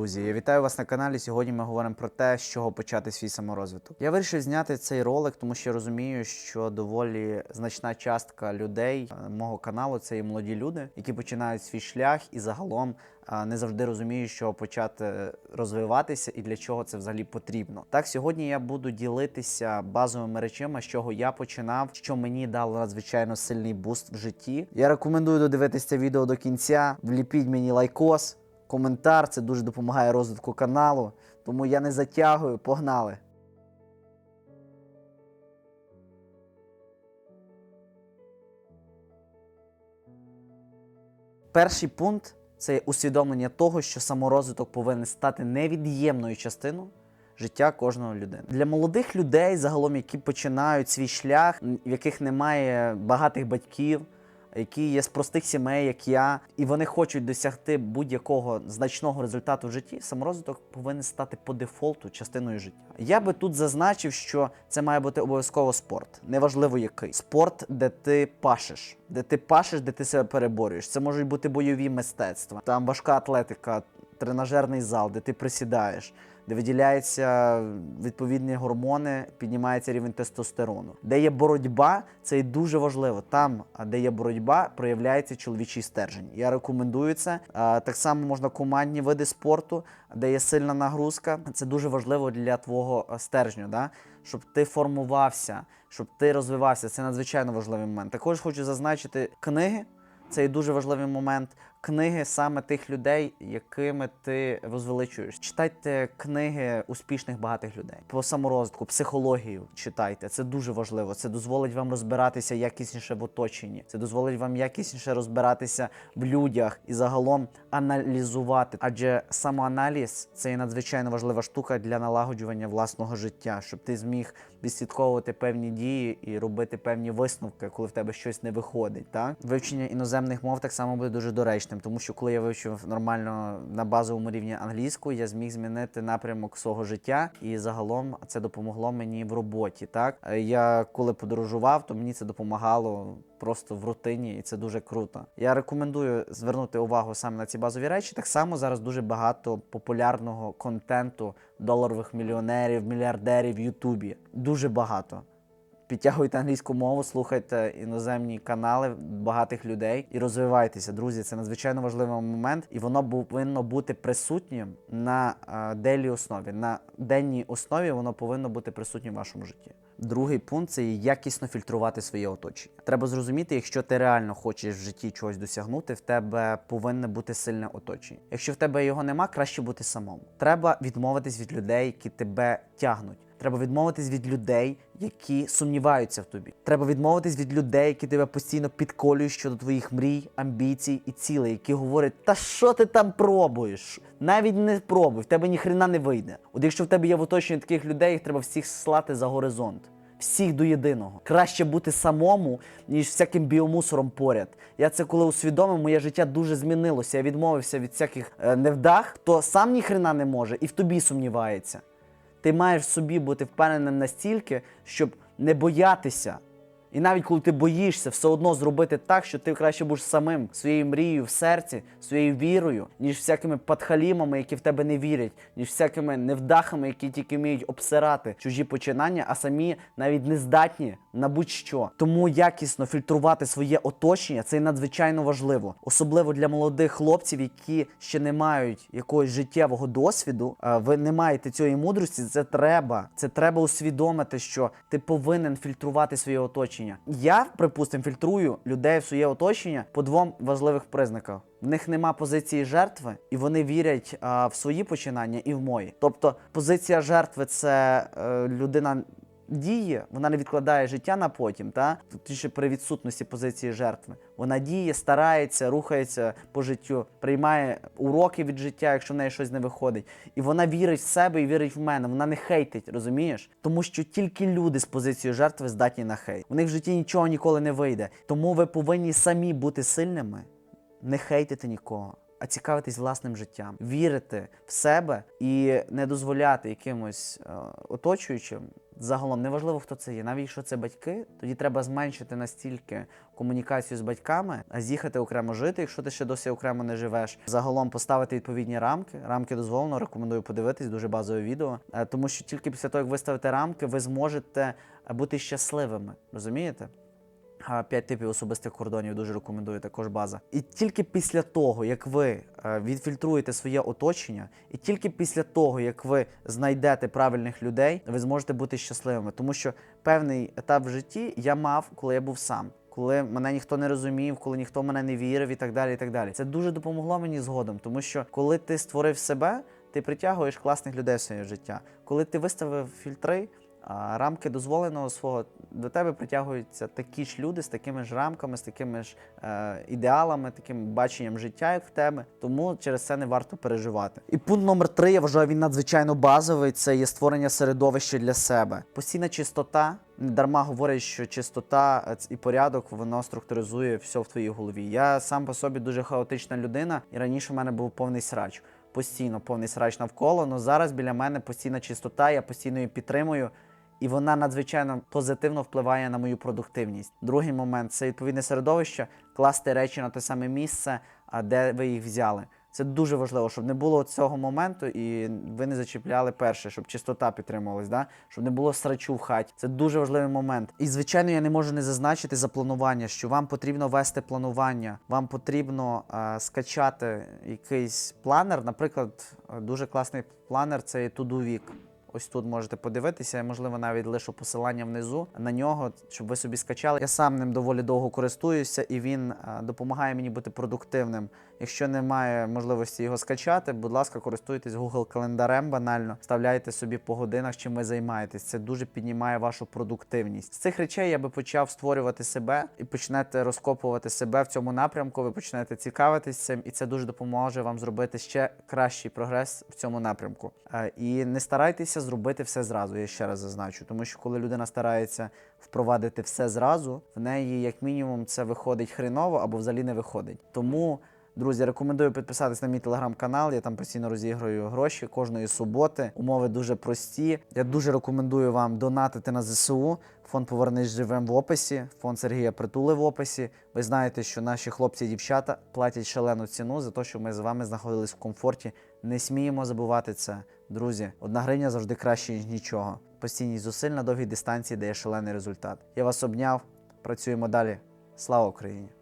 Друзі, я вітаю вас на каналі. Сьогодні ми говоримо про те, з чого почати свій саморозвиток. Я вирішив зняти цей ролик, тому що я розумію, що доволі значна частка людей е, мого каналу це і молоді люди, які починають свій шлях і загалом е, не завжди розуміють, що почати розвиватися і для чого це взагалі потрібно. Так, сьогодні я буду ділитися базовими речами, з чого я починав, що мені дало надзвичайно сильний буст в житті. Я рекомендую додивитися це відео до кінця. Вліпіть мені лайкос коментар, це дуже допомагає розвитку каналу. Тому я не затягую, погнали. Перший пункт це усвідомлення того, що саморозвиток повинен стати невід'ємною частиною життя кожного людини. Для молодих людей, загалом, які починають свій шлях, в яких немає багатих батьків, які є з простих сімей, як я, і вони хочуть досягти будь-якого значного результату в житті, саморозвиток повинен стати по дефолту частиною життя. Я би тут зазначив, що це має бути обов'язково спорт, неважливо який спорт, де ти пашеш, де ти пашеш, де ти себе переборюєш. Це можуть бути бойові мистецтва, там важка атлетика, тренажерний зал, де ти присідаєш де виділяються відповідні гормони, піднімається рівень тестостерону. Де є боротьба, це і дуже важливо. Там, де є боротьба, проявляється чоловічий стержень. Я рекомендую це. Так само можна командні види спорту, де є сильна нагрузка. Це дуже важливо для твого стержню, да? щоб ти формувався, щоб ти розвивався. Це надзвичайно важливий момент. Також хочу зазначити книги. Це і дуже важливий момент. Книги саме тих людей, якими ти возвеличуєш. Читайте книги успішних багатих людей по саморозвитку, психологію читайте. Це дуже важливо. Це дозволить вам розбиратися якісніше в оточенні. Це дозволить вам якісніше розбиратися в людях і загалом аналізувати. Адже самоаналіз це є надзвичайно важлива штука для налагоджування власного життя, щоб ти зміг відслідковувати певні дії і робити певні висновки, коли в тебе щось не виходить. Так вивчення іноземних мов так само буде дуже доречним, тому що коли я вивчив нормально на базовому рівні англійську, я зміг змінити напрямок свого життя, і загалом це допомогло мені в роботі. Так Е, я коли подорожував, то мені це допомагало. Просто в рутині, і це дуже круто. Я рекомендую звернути увагу саме на ці базові речі. Так само зараз дуже багато популярного контенту доларових мільйонерів, мільярдерів в Ютубі. Дуже багато. Підтягуйте англійську мову, слухайте іноземні канали багатих людей і розвивайтеся, друзі. Це надзвичайно важливий момент, і воно повинно бути присутнім на дейлі основі. На денній основі воно повинно бути присутнім в вашому житті. Другий пункт це якісно фільтрувати своє оточення. Треба зрозуміти, якщо ти реально хочеш в житті чогось досягнути, в тебе повинне бути сильне оточення. Якщо в тебе його нема, краще бути самому. Треба відмовитись від людей, які тебе тягнуть. Треба відмовитись від людей, які сумніваються в тобі. Треба відмовитись від людей, які тебе постійно підколюють щодо твоїх мрій, амбіцій і цілей, які говорять: та що ти там пробуєш? Навіть не пробуй, в тебе ніхрена не вийде. От якщо в тебе є в оточенні таких людей, їх треба всіх слати за горизонт. Всіх до єдиного. Краще бути самому, ніж всяким біомусором поряд. Я це коли усвідомив, моє життя дуже змінилося. Я відмовився від всяких е, невдах, хто сам ніхрена не може і в тобі сумнівається. Ти маєш собі бути впевненим настільки, щоб не боятися. І навіть коли ти боїшся, все одно зробити так, що ти краще будеш самим своєю мрією в серці, своєю вірою, ніж всякими падхалімами, які в тебе не вірять, ніж всякими невдахами, які тільки вміють обсирати чужі починання, а самі навіть не здатні на будь-що. Тому якісно фільтрувати своє оточення це надзвичайно важливо, особливо для молодих хлопців, які ще не мають якогось життєвого досвіду. Ви не маєте цієї мудрості. Це треба. Це треба усвідомити, що ти повинен фільтрувати своє оточення. Я, припустимо, фільтрую людей в своє оточення по двом важливих признаках. В них нема позиції жертви, і вони вірять а, в свої починання і в мої. Тобто, позиція жертви це е, людина діє, вона не відкладає життя на потім, та точніше при відсутності позиції жертви. Вона діє, старається, рухається по життю, приймає уроки від життя, якщо в неї щось не виходить. І вона вірить в себе і вірить в мене. Вона не хейтить, розумієш? Тому що тільки люди з позицією жертви здатні на хейт. У них в житті нічого ніколи не вийде. Тому ви повинні самі бути сильними, не хейтити нікого. А цікавитись власним життям, вірити в себе і не дозволяти якимось е, оточуючим загалом неважливо, хто це є, навіть якщо це батьки, тоді треба зменшити настільки комунікацію з батьками, а з'їхати окремо жити, якщо ти ще досі окремо не живеш. Загалом поставити відповідні рамки. Рамки дозволено, рекомендую подивитись, дуже базове відео. Е, Тому що тільки після того, як ви ставите рамки, ви зможете бути щасливими. Розумієте? П'ять типів особистих кордонів дуже рекомендую, також база. І тільки після того, як ви е, відфільтруєте своє оточення, і тільки після того, як ви знайдете правильних людей, ви зможете бути щасливими. Тому що певний етап в житті я мав, коли я був сам. Коли мене ніхто не розумів, коли ніхто мене не вірив і так далі. і так далі. Це дуже допомогло мені згодом, тому що коли ти створив себе, ти притягуєш класних людей в своє життя. Коли ти виставив фільтри, а, рамки дозволеного свого до тебе притягуються такі ж люди з такими ж рамками, з такими ж е, ідеалами, таким баченням життя, як в тебе. Тому через це не варто переживати. І пункт номер три, я вважаю, він надзвичайно базовий. Це є створення середовища для себе. Постійна чистота. Дарма говорять, що чистота е, і порядок воно структуризує все в твоїй голові. Я сам по собі дуже хаотична людина, і раніше в мене був повний срач. Постійно повний срач навколо. але зараз біля мене постійна чистота, я постійно її підтримую і вона надзвичайно позитивно впливає на мою продуктивність. Другий момент це відповідне середовище, класти речі на те саме місце, а де ви їх взяли. Це дуже важливо, щоб не було цього моменту, і ви не зачіпляли перше, щоб чистота підтримувалась, да? щоб не було срачу в хаті. Це дуже важливий момент. І звичайно, я не можу не зазначити за планування, що вам потрібно вести планування, вам потрібно е, скачати якийсь планер. Наприклад, е, дуже класний планер це To-Do Week. Ось тут можете подивитися, можливо, навіть лишу посилання внизу на нього, щоб ви собі скачали. Я сам ним доволі довго користуюся, і він е, допомагає мені бути продуктивним. Якщо немає можливості його скачати, будь ласка, користуйтесь Google календарем банально, вставляйте собі по годинах, чим ви займаєтесь. Це дуже піднімає вашу продуктивність. З цих речей я би почав створювати себе і почнете розкопувати себе в цьому напрямку. Ви почнете цікавитись цим, і це дуже допоможе вам зробити ще кращий прогрес в цьому напрямку. Е, І не старайтеся зробити все зразу. Я ще раз зазначу, тому що коли людина старається впровадити все зразу, в неї як мінімум це виходить хреново або взагалі не виходить. Тому. Друзі, рекомендую підписатись на мій телеграм-канал. Я там постійно розіграю гроші кожної суботи. Умови дуже прості. Я дуже рекомендую вам донатити на ЗСУ. Фонд Повернись живим в описі. Фонд Сергія Притули в описі. Ви знаєте, що наші хлопці і дівчата платять шалену ціну за те, що ми з вами знаходились в комфорті. Не сміємо забувати це. Друзі, одна гривня завжди краще, ніж нічого. Постійні зусиль на довгій дистанції дає шалений результат. Я вас обняв. Працюємо далі. Слава Україні!